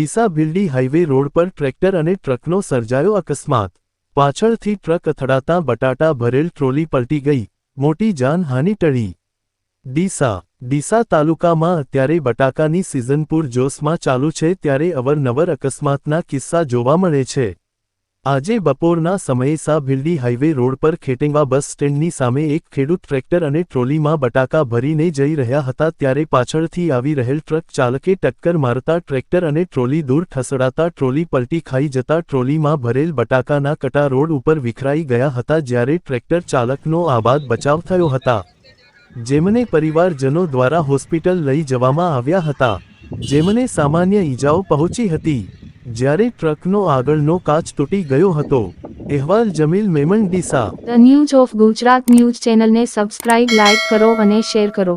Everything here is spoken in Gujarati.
ડીસા ભીલડી હાઈવે રોડ પર ટ્રેક્ટર અને ટ્રકનો સર્જાયો અકસ્માત. પાછળથી ટ્રક અથડાતાં બટાટા ભરેલ ટ્રોલી પલટી ગઈ. મોટી જાનહાનિ ટળી. ડીસા ડીસા તાલુકામાં અત્યારે બટાકાની સિઝનપુર જોશમાં ચાલુ છે ત્યારે અવરનવર અકસ્માતના કિસ્સા જોવા મળે છે. આજે બપોરના સમયે સા ભીલડી હાઈવે રોડ પર ખેટેંગા બસ સ્ટેન્ડની સામે એક ખેડૂત ટ્રેક્ટર અને ટ્રોલીમાં બટાકા ભરીને જઈ રહ્યા હતા ત્યારે પાછળથી આવી રહેલ ટ્રક ચાલકે ટક્કર મારતા ટ્રેક્ટર અને ટ્રોલી દૂર ખસડાતા ટ્રોલી પલટી ખાઈ જતા ટ્રોલીમાં ભરેલ બટાકાના કટા રોડ ઉપર વિખરાઈ ગયા હતા જ્યારે ટ્રેક્ટર ચાલકનો આબાદ બચાવ થયો હતા. જેમને પરિવારજનો દ્વારા હોસ્પિટલ લઈ જવામાં આવ્યા હતા. જેમને સામાન્ય ઈજાઓ પહોંચી હતી. જ્યારે ટ્રકનો આગળનો કાચ તૂટી ગયો હતો, અહેવાલ Jamil Memon Deesa. The news of Gujarat news ચેનલને સબસ્ક્રાઇબ લાઇક કરો અને શેર કરો.